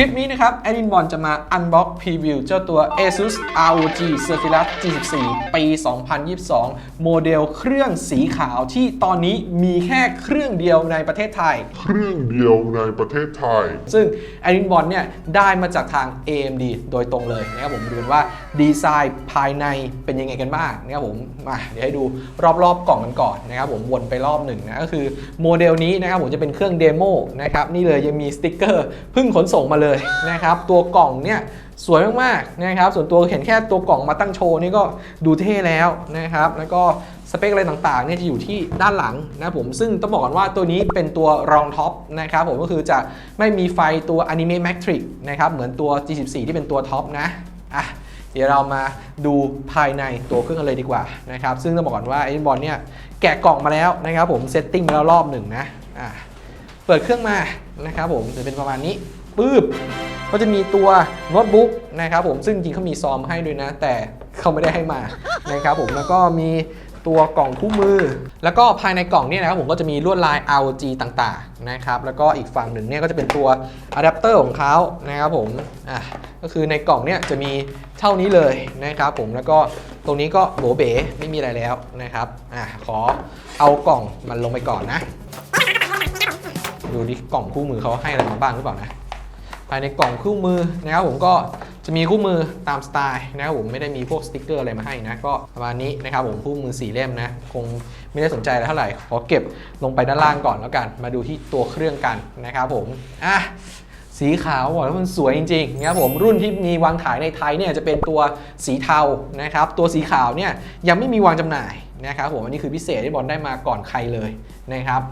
คลิปนี้นะครับแอดมินบอลจะมา Unbox Preview เจ้าตัว ASUS ROG Circulus G14 ปี 2022 โมเดลเครื่องสีขาวที่ตอนนี้มีแค่เครื่องเดียวในประเทศไทย เครื่องเดียวในประเทศไทย ซึ่งแอดมินบอลเนี่ยได้มาจากทาง AMD โดยตรงเลยนะครับผมมาดูกันว่าดีไซน์ภายในเป็นยังไงกันบ้างนะครับผมมาเดี๋ยวให้ดูรอบๆกล่องกันก่อนนะครับผมวนไปรอบหนึ่งนะก็คือโมเดลนี้นะครับผมจะเป็นเครื่องเดโมนะครับนี่เลยยังมีสติ๊กเกอร์เพิ่งขนส่งมาเลยนะครับ ตัวกล่องเนี่ยสวยมากๆนะครับ ส่วนตัวเห็นแค่ตัวกล่องมาตั้งโชว์นี่ก็ดูเท่แล้วนะครับ แล้วก็สเปคอะไรต่างๆเนี่ยจะอยู่ที่ด้านหลังนะผม ซึ่งต้องบอกก่อนว่าตัวนี้เป็นตัวรองท็อปนะครับผมก็คือจะไม่มีไฟตัว Anime Matrix นะครับเหมือนตัว G14 ที่เป็นตัวท็อปนะอะเดี๋ยวเรามาดูภายในตัวเครื่องกันเลยดีกว่านะครับ ซึ่งต้องบอกก่อนว่าไอ้บอลเนี่ยแกะกล่องมาแล้วนะครับผมเซตติ้งมาแล้วรอบหนึ่งนะอะเปิดเครื่องมานะครับผมจะเป็นประมาณนี้ ปึ๊บก็จะมีตัวโน้ตบุ๊กนะครับผมซึ่งจริงเขามีซอมให้ด้วยนะ แต่เขาไม่ได้ให้มานะครับผมแล้วก็มีตัวกล่องคู่มือ แล้วก็ภายในกล่องเนี่ยนะครับผมก็จะมีลวดลาย ROG ต่างๆนะครับแล้วก็อีกฝั่งหนึ่งเนี่ยก็จะเป็นตัวอะแดปเตอร์ของเขานะครับผมอะก็คือในกล่องเนี่ยจะมีเท่านี้เลยนะครับผมแล้วก็ตรงนี้ก็โบเบ๋ไม่มีอะไรแล้วนะครับอะขอเอากล่องมันลงไปก่อนนะ ดูดิกล่องคู่มือเขาให้อะไรมาบ้างหรือเปล่านะ ภายในกล่องคู่มือนะครับผมก็จะมีคู่มือตามสไตล์นะครับผมไม่ได้มีพวกสติกเกอร์อะไรมาให้นะก็ประมาณนี้นะครับผมคู่มือสี่เล่มนะคงไม่ได้สนใจอะไรเท่าไหร่ขอเก็บลงไปด้านล่างก่อนแล้วกัน มาดูที่ตัวเครื่องกันนะครับผมอะสีขาวบอกแล้วมันสวยจริงๆนะครับผมรุ่นที่มีวางขายในไทยเนี่ยจะเป็นตัวสีเทานะครับตัวสีขาวเนี่ยยังไม่มีวางจำหน่ายนะครับผมอันนี้คือพิเศษที่บอลได้มาก่อนใครเลยนะครับ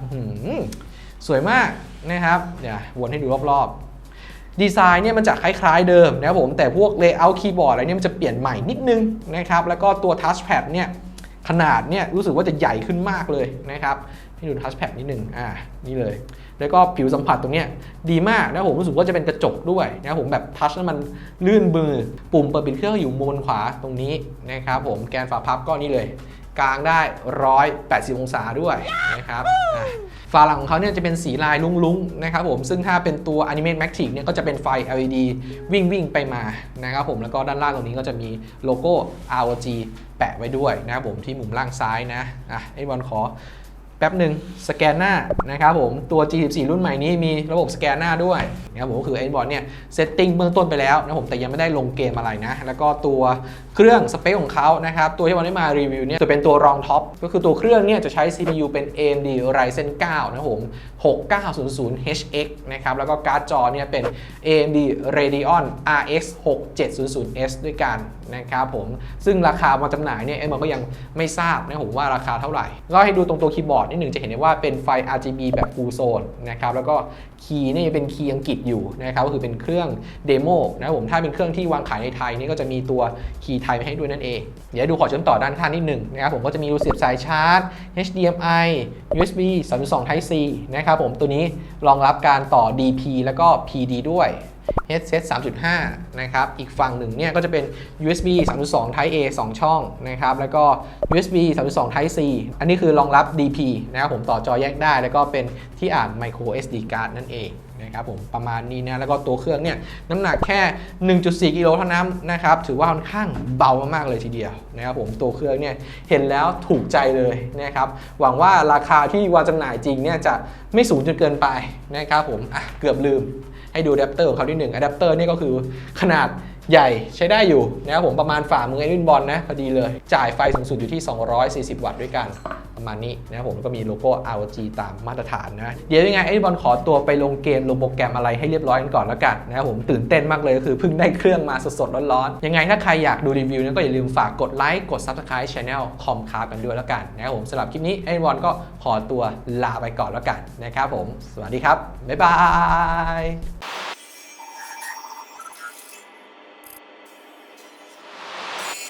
สวยมากนะครับเดี๋ยววนให้ดูรอบๆ ดีไซน์เนี่ยมันจะคล้ายๆเดิมนะครับผมแต่พวก Layout คีย์บอร์ดอะไรเนี่ยมันจะเปลี่ยนใหม่นิดนึงนะครับแล้วก็ตัว Touchpad เนี่ยขนาดเนี่ยรู้สึกว่าจะใหญ่ขึ้นมากเลยนะครับให้ดู Touchpad นิดนึงอ่านี่เลย แล้วก็ผิวสัมผัสตรงเนี้ยดีมากนะผมรู้สึกว่าจะเป็นกระจกด้วยนะครับผมแบบทัชแล้วมันลื่นมือปุ่มเปิดปิดเครื่องอยู่มุมบนขวาตรงนี้นะครับผมแกนฝาพับก็นี่เลย กลางได้ 180 องศาด้วยนะครับาหลังของเขาเนี่ยจะเป็นสีลายลุ้งๆนะครับผมซึ่งถ้าเป็นตัว Animate Matrix เนี่ยก็จะเป็นไฟ LED วิ่งวิ่งๆไปมานะครับผมแล้วก็ด้านล่างตรงนี้ก็จะมีโลโก้ ROG แปะไว้ด้วยนะครับผมที่มุมล่างซ้ายนะอะไอ้บอลขอ แป๊บหนึ่งสแกนหน้านะครับผมตัว G14 รุ่นใหม่นี้มีระบบสแกนหน้าด้วยนะครับผมก็คือไอ้บอลเนี่ยเซตติ้งเบื้องต้นไปแล้วนะผมแต่ยังไม่ได้ลงเกมอะไรนะ แล้วก็ตัวเครื่องสเปคของเขานะครับ ตัวที่บอลได้มารีวิวเนี่ยจะเป็นตัวรองท็อป ก็คือตัวเครื่องเนี่ยจะใช้ CPU เป็น AMD Ryzen 9 นะครับผม 6900HX นะครับ แล้วก็การ์ดจอเนี่ยเป็น AMD Radeon RX 6700S ด้วยกันนะครับผมซึ่งราคามาจำหน่ายเนี่ยไอ้มันก็ยังไม่ทราบนะผมว่าราคาเท่าไหร่ก็ให้ดูตรงตัวคีย์บอร์ดนิดหนึ่งจะเห็นได้ว่าเป็นไฟ RGB แบบ Full Zone นะครับแล้วก็คีย์นี่ยังเป็นคีย์อังกฤษอยู่นะครับก็คือเป็นเครื่องเดโมนะผมถ้าเป็นเครื่องที่วางขายในไทยนี่ก็จะมีตัวคีย์ไทยมาให้ด้วยนั่นเอง เดี๋ยวดูขอเชื่อมต่อด้านข้างนิดหนึ่งนะครับผมก็จะมีรูเสียบสายชาร์จ HDMI USB 3.2 Type C นะครับผมตัวนี้รองรับการต่อ DP แล้วก็ PD ด้วย headset 3.5 นะครับ อีกฝั่งหนึ่งเนี่ยก็จะเป็น USB 3.2 Type A 2 ช่องนะครับ แล้วก็ USB 3.2 Type C อันนี้คือรองรับ DP นะครับผมต่อจอแยกได้ แล้วก็เป็นที่อ่าน micro SD card นั่นเองนะครับผมประมาณนี้นะ แล้วก็ตัวเครื่องเนี่ยน้ำหนักแค่ 1.4 กิโลเท่านั้นนะครับ ถือว่าค่อนข้างเบามากๆเลยทีเดียวนะครับผมตัวเครื่องเนี่ยเห็นแล้วถูกใจเลยนะครับ หวังว่าราคาที่วางจำหน่ายจริงเนี่ยจะไม่สูงจนเกินไปนะครับผมอะเกือบลืม ให้ดูอะแดปเตอร์ของเขาที่หนึ่งอะแดปเตอร์นี่ก็คือขนาดใหญ่ใช้ได้อยู่นะครับผมประมาณฝ่ามือไอ้วินบอลนะพอดีเลย จ่ายไฟสูงสุดอยู่ที่ 240 วัตต์ด้วยกันประมาณนี้นะครับผมแล้วก็มีโลโก้ ROG ตามมาตรฐานนะเดี๋ยวยังไงไอ้บอลขอตัวไปลงเกมลงโปรแกรมอะไรให้เรียบร้อยกันก่อนแล้วกันนะครับผมตื่นเต้นมากเลยก็คือเพิ่งได้เครื่องมาสดๆร้อนๆยังไงถ้าใครอยากดูรีวิวเนี่ยก็อย่าลืมฝากกดไลค์กด Subscribe Channel คอมคากันด้วยแล้วกันนะครับผมสำหรับคลิปนี้ไอ้บอลก็ขอตัวลาไปก่อนแล้วกันนะครับผมสวัสดีครับบ๊ายบาย